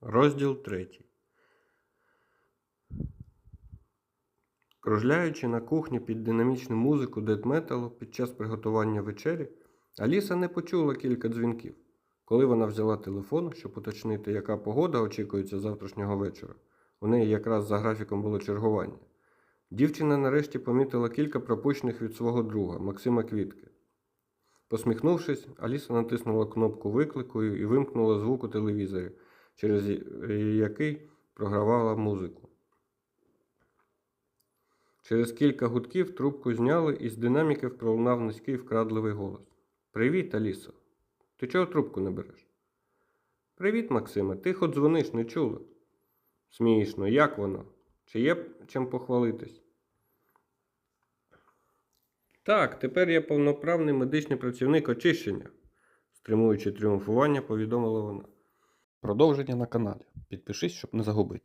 Розділ третій. Кружляючи на кухні під динамічну музику дедметалу під час приготування вечері, Аліса не почула кілька дзвінків. Коли вона взяла телефон, щоб уточнити, яка погода очікується завтрашнього вечора, у неї якраз за графіком було чергування. Дівчина нарешті помітила кілька пропущених від свого друга Максима Квітки. Посміхнувшись, Аліса натиснула кнопку виклику і вимкнула звук у телевізорі, через який програвала музику. Через кілька гудків трубку зняли і з динаміків пролунав низький вкрадливий голос. Привіт, Алісо. Ти чого трубку не береш? Привіт, Максиме. Тихо дзвониш, не чула. Смішно, як воно? Чи є чим похвалитись? Так, тепер я повноправний медичний працівник очищення, стримуючи тріумфування, повідомила вона. Продовження на каналі. Підпишись, щоб не загубити.